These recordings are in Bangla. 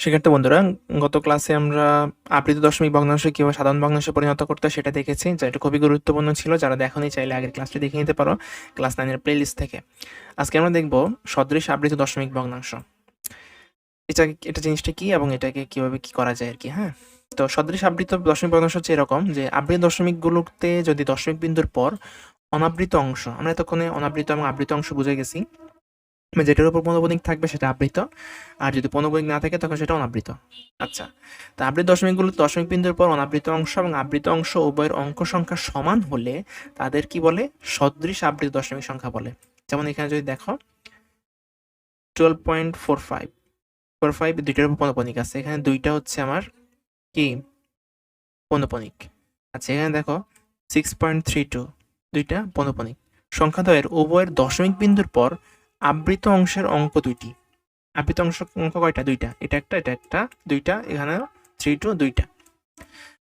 শিক্ষার্থী বন্ধুরা, গত ক্লাসে আমরা আবৃত দশমিক ভগ্নাংশ কীভাবে সাধারণ ভগ্নাংশে পরিণত করতে সেটা দেখেছি, যা এটা খুবই গুরুত্বপূর্ণ ছিল। যারা দেখনি, চাইলে আগের ক্লাসটি দেখে নিতে পারো ক্লাস নাইনের প্লেলিস্ট থেকে। আজকে আমরা দেখব সদৃশ আবৃত দশমিক ভগ্নাংশ। এটা এটা জিনিসটা কি এবং এটাকে কীভাবে কি করা যায় আর কি হ্যাঁ? তো সদৃশ আবৃত দশমিক ভগ্নাংশ হচ্ছে এরকম যে, আবৃত দশমিকগুলোতে যদি দশমিক বিন্দুর পর অনাবৃত অংশ, আমরা এতক্ষণে অনাবৃত এবং আবৃত অংশ বুঝে গেছি। যেটার উপর পৌনঃপুনিক থাকবে সেটা আবৃত। আর যদি পৌনঃপুনিক না থাকে, তখন সেটা অনাবৃত। আচ্ছা তা আবৃত দশমিকগুলো দশমিক বিন্দুর পর অনাবৃত অংশ এবং আবৃত অংশ উভয়ের অঙ্ক সংখ্যা সমান হলে তাদের কি বলে? সদৃশ আবৃত দশমিক সংখ্যা বলে। যেমন এখানে যদি দেখো twelve point four five four five দুইটার উপর পৌনঃপুনিক আছে। এখানে দুইটা হচ্ছে আমার কি? পৌনঃপুনিক আচ্ছা এখানে দেখো সিক্স পয়েন্ট থ্রি টু দুইটা পৌনঃপুনিক সংখ্যাদ্বয়ের উভয়ের দশমিক বিন্দুর পর আবৃত অংশের অঙ্ক দুইটি। আবৃত অংশ অঙ্ক কয়টা? দুইটা। এটা একটা এটা একটা, দুইটা, এখানে থ্রি টু দুইটা।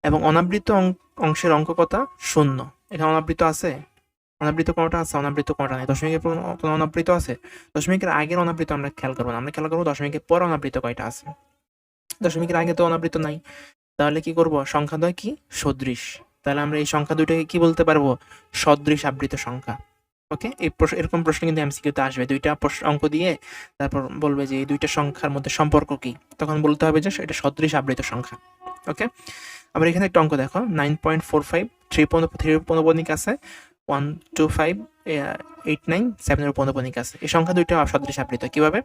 এবং অনাবৃত অংশের অঙ্ক কথা শূন্য। এখানে অনাবৃত আছে? অনাবৃত কোনটা আছে? অনাবৃত কোনটা নেই। দশমিকের কোনো অনাবৃত আছে? দশমিকের আগের অনাবৃত আমরা খেয়াল করব না। আমরা খেয়াল করব দশমিকের পর অনাবৃত কয়টা আছে? দশমিকের আগে তো অনাবৃত নাই। তাহলে কি করব? সংখ্যা দ্বয় কি? সদৃশ। তাহলে আমরা এই সংখ্যা দুইটাকে কি বলতে পারব? সদৃশ আবৃত সংখ্যা। ওকে? এই প্রশ্ন, এরকম প্রশ্ন কিন্তু এমসিকিউতে আসবে। দুইটা অঙ্ক দিয়ে তারপর বলবে যে এই দুইটা সংখ্যার মধ্যে সম্পর্ক কি? তখন বলতে হবে যে এটা সদৃশ আবৃত সংখ্যা, ওকে? আবার এখানে একটা অঙ্ক দেখো nine point four five three three পৌনপনিক আছে one two five eight nine সেভেনের পৌনপনিক আছে। এই সংখ্যা দুইটা সদৃশ আবৃত, কীভাবে?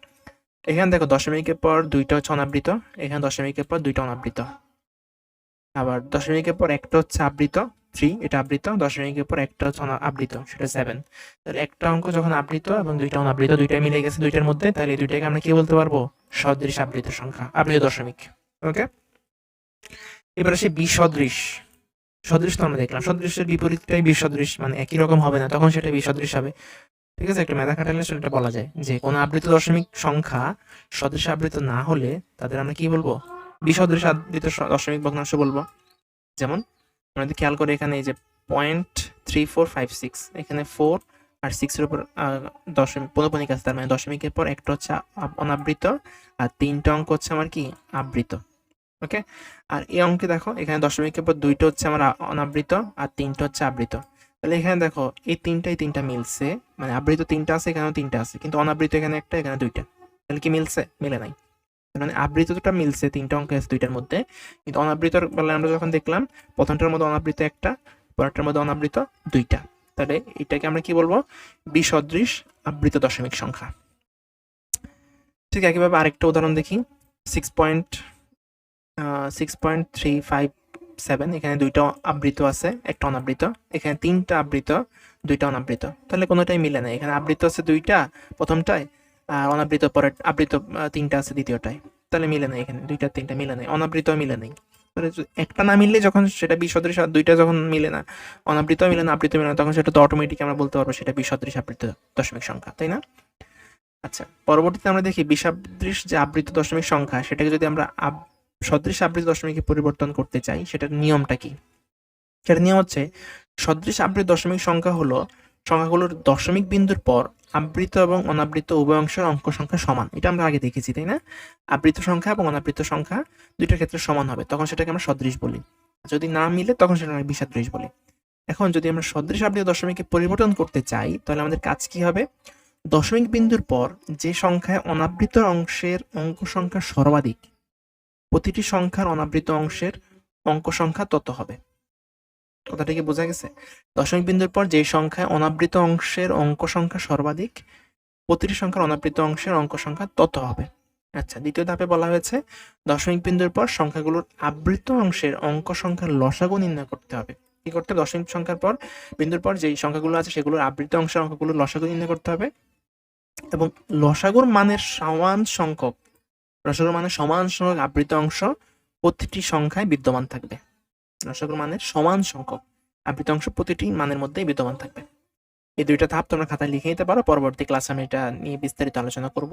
এখানে দেখো দশমিকের পর দুইটা হচ্ছে অনাবৃত, এখানে দশমিকের পর দুইটা অনাবৃত। আবার দশমিকের পর একটা হচ্ছে আবৃত থ্রি এটা আবৃত দশমিকের পর একটা হচ্ছে আবৃত সেটা সেভেন তাহলে একটা অঙ্ক যখন আবৃত এবং দুইটা অনাবৃত দুইটা মিলে গেছে দুইটার মধ্যে, তাহলে এই দুইটাকে আমরা কি বলতে পারব? সদৃশ আবৃত সংখ্যা আবৃত দশমিক। ওকে? এবার আসে বিসদৃশ। সদৃশ তো আমরা দেখলাম, সদৃশের বিপরীতটাই বিসদৃশ মানে একই রকম হবে না, তখন সেটা বিসদৃশ হবে। ঠিক আছে, একটা মেধা খাটালে সেটা বলা যায় যে, কোনো আবৃত দশমিক সংখ্যা সদৃশ আবৃত না হলে তাদের আমরা কি বলব? বিসদৃশ আবৃত দশমিক ভগ্নাংশ বলব। যেমন আমরা যদি খেয়াল করি এখানে এই যে point three four five six এখানে ফোর আর সিক্সের উপর দশমিক, পৌনপনিক আছে, তার মানে দশমিকের পর একটা হচ্ছে অনাবৃত আর তিনটা অঙ্ক হচ্ছে আমার কি? আবৃত ওকে আর এই অঙ্কে দেখো, এখানে দশমিকের পর দুইটা হচ্ছে আমার অনাবৃত আর তিনটা হচ্ছে আবৃত। তাহলে এখানে দেখো, এই তিনটাই তিনটা মিলছে মানে আবৃত তিনটা আছে, এখানেও তিনটা আছে, কিন্তু অনাবৃত এখানে একটা, এখানে দুইটা। তাহলে কি মিলছে? মিলে নাই। মানে আবৃতটা মিলছে, তিনটা অঙ্ক আছে দুইটার মধ্যে। কিন্তু অনাবৃতর বেলায় আমরা যখন দেখলাম, প্রথমটার মধ্যে অনাবৃত একটা, পরেরটার মধ্যে অনাবৃত দুইটা। তাহলে এটাকে আমরা কি বলব? বিসদৃশ আবৃত দশমিক সংখ্যা। ঠিক একইভাবে আরেকটা উদাহরণ দেখি। Six point six point three five seven এখানে দুইটা আবৃত আছে, একটা অনাবৃত। এখানে তিনটা আবৃত, দুইটা অনাবৃত। তাহলে কোনোটাই মিলে না। এখানে আবৃত আছে দুইটা, প্রথমটায় অনাবৃত পরে আবৃত তিনটা আছে দ্বিতীয়টায়। তাহলে মিলে নাই এখানে, দুইটা তিনটা মিলে নাই অনাবৃত মিলে নেই। একটা না মিললে যখন সেটা বিসদৃশ দুইটা যখন মিলে না অনাবৃত মিলে না আবৃত মিলে না, তখন সেটা তো অটোমেটিক আমরা বলতে পারব সেটা বিসদৃশ আবৃত দশমিক সংখ্যা, তাই না? আচ্ছা পরবর্তীতে আমরা দেখি বিসাদৃশ যে আবৃত দশমিক সংখ্যা, সেটাকে যদি আমরা সদৃশ আবৃত দশমিকে পরিবর্তন করতে চাই, সেটার নিয়মটা কি? সেটার নিয়ম হচ্ছে, সদৃশ আবৃত দশমিক সংখ্যা হলো, সংখ্যাগুলোর দশমিক বিন্দুর পর আবৃত এবং অনাবৃত উভয় অংশের অঙ্ক সংখ্যা সমান। এটা আমরা আগে দেখেছি, তাই না? আবৃত সংখ্যা এবং অনাবৃত সংখ্যা দুইটার ক্ষেত্রে সমান হবে। তখন সেটাকে আমরা সদৃশ বলি। যদি না মিলে, তখন সেটা আমরা বিসাদৃশ বলি। এখন যদি আমরা সদৃশ আবৃত দশমিকে পরিবর্তন করতে চাই, তাহলে আমাদের কাজ কি হবে? দশমিক বিন্দুর পর যে সংখ্যায় অনাবৃত অংশের অঙ্ক সংখ্যা সর্বাধিক, প্রতিটি সংখ্যার অনাবৃত অংশের অঙ্ক সংখ্যা তত হবে। কথাটা কি বোঝা গেছে? দশমিক বিন্দুর পর যে সংখ্যায় অনাবৃত অংশের অঙ্ক সংখ্যা সর্বাধিক, প্রতিটি সংখ্যার অনাবৃত অংশের অঙ্ক সংখ্যা তত হবে। আচ্ছা দ্বিতীয় ধাপে বলা হয়েছে, দশমিক বিন্দুর পর সংখ্যাগুলোর আবৃত অংশের অঙ্ক সংখ্যার লসাগু নির্ণয় করতে হবে। কি করতে দশমিক সংখ্যার পর বিন্দুর পর যেই সংখ্যাগুলো আছে সেগুলোর আবৃত অংশের অঙ্কগুলোর লসাগু নির্ণয় করতে হবে। এবং লসাগুর মানের সমান সংখ্যক, লসাগুর মানের সমান সংখ্যক আবৃত অংশ প্রতিটি সংখ্যায় বিদ্যমান থাকবে। লসাগুর মানের সমান সংখ্যক। আবৃত অংশ প্রতিটি মানের মধ্যেই বিদ্যমান থাকবে। এই দুইটা ধাপ তোমরা খাতায় লিখে নিতে পারো। পরবর্তী ক্লাসে আমি এটা নিয়ে বিস্তারিত আলোচনা করব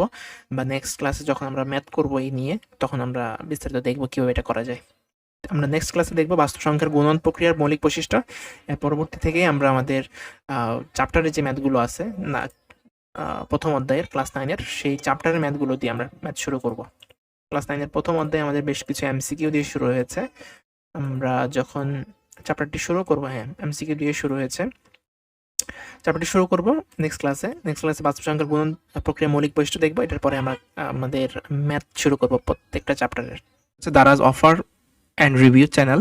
বা নেক্সট ক্লাসে যখন আমরা ম্যাথ করব এই নিয়ে, তখন আমরা বিস্তারিত দেখব কীভাবে এটা করা যায়। আমরা নেক্সট ক্লাসে দেখব বাস্তব সংখ্যার গুণন প্রক্রিয়ার মৌলিক বৈশিষ্ট্য। এর পরবর্তী থেকেই আমরা আমাদের চ্যাপ্টারের যে ম্যাথগুলো আছে, না প্রথম অধ্যায়ের ক্লাস নাইনের সেই চ্যাপ্টারের ম্যাথগুলো দিয়ে আমরা ম্যাথ শুরু করব। ক্লাস নাইনের প্রথম অধ্যায়ে আমাদের বেশ কিছু এমসিকিউ দিয়ে শুরু হয়েছে। আমরা যখন চ্যাপ্টারটি শুরু করব হ্যাঁ এমসিকিউ দিয়ে শুরু হয়েছে। চ্যাপ্টারটি শুরু করব নেক্সট ক্লাসে নেক্সট ক্লাসে বাস্তব সংখ্যার গুণন প্রক্রিয়া মৌলিক বৈশিষ্ট্য দেখব। এটার পরে আমরা, আমাদের ম্যাথ শুরু করব প্রত্যেকটা চ্যাপ্টারের Daraz offer and review channel.